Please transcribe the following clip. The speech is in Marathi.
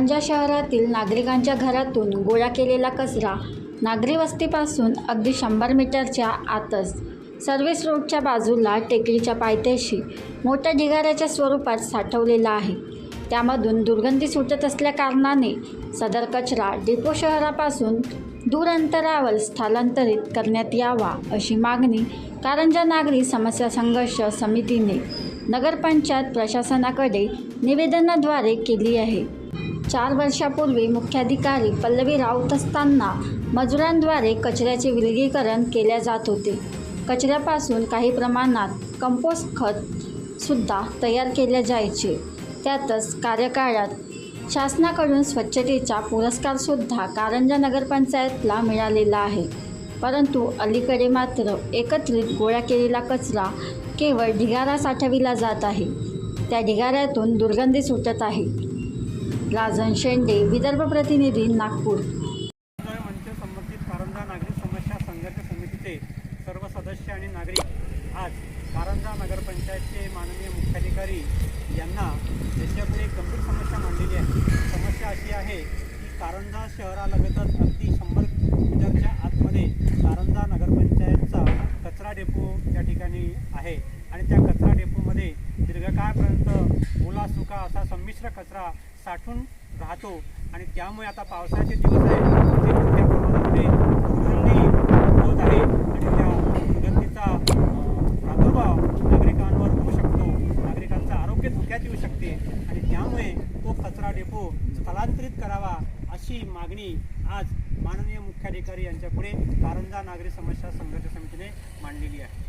कारंजा शहरातील नागरिकांच्या घरातून गोळा केलेला कचरा नागरी वस्तीपासून अगदी शंभर मीटरच्या आतच. सर्व्हिस रोडच्या बाजूला टेकडीच्या पायथ्याशी मोठ्या ढिगाऱ्याच्या स्वरूपात साठवलेला आहे. त्यामधून दुर्गंधी सुटत असल्याकारणाने सदर कचरा डिपो शहरापासून दूर अंतरावर स्थलांतरित करण्यात यावा अशी मागणी कारंजा नागरी समस्या संघर्ष समितीने नगरपंचायत प्रशासनाकडे निवेदनाद्वारे केली आहे. चार वर्षापूर्वी मुख्याधिकारी पल्लवी राऊत असताना मजुरांद्वारे कचऱ्याचे विलगीकरण केले जात होते. कचऱ्यापासून काही प्रमाणात कंपोस्ट खत सुद्धा तयार केले जायचे. त्यातच कार्यकाळात शासनाकडून स्वच्छतेचा पुरस्कारसुद्धा कारंजा नगरपंचायतला मिळालेला आहे. परंतु अलीकडे मात्र एकत्रित गोळा केलेला कचरा केवळ ढिगारा साठविला जात आहे. त्या ढिगाऱ्यातून दुर्गंधी सुटत आहे. राजन शेंडे विदर्भ प्रतिनिधी नागपूर. संबंधित कारंजा नागरिक समस्या संघर्ष समितीचे सर्व सदस्य आणि नागरिक आज कारंजा नगरपंचायतचे माननीय मुख्याधिकारी यांना याच्यापुढे एक गंभीर समस्या मांडलेली आहे. समस्या अशी आहे की कारंजा शहरालगतच अगदी शंभर मीटरच्या आतमध्ये कारंजा नगरपंचायत या ठिकाणी आहे. आणि त्या कचरा डेपोमध्ये दीर्घकाळपर्यंत ओला सुका असा संमिश्र कचरा साठून राहतो. आणि त्यामुळे आता पावसाचे दिवस आहे ते मोठ्या प्रमाणामध्ये दुर्गंधी होत आहे आणि त्या दुर्गंधीचा प्रादुर्भाव नागरिकांवर होऊ शकतो. नागरिकांचं आरोग्य धोक्यात येऊ शकते. आणि त्यामुळे तो कचरा डेपो स्थलांतरित करावा अशी मागणी आज माननीय मुख्याधिकारी यांच्यापुढे कारंजा नागरी समस्या संघर्ष समितीने मांडलेली आहे.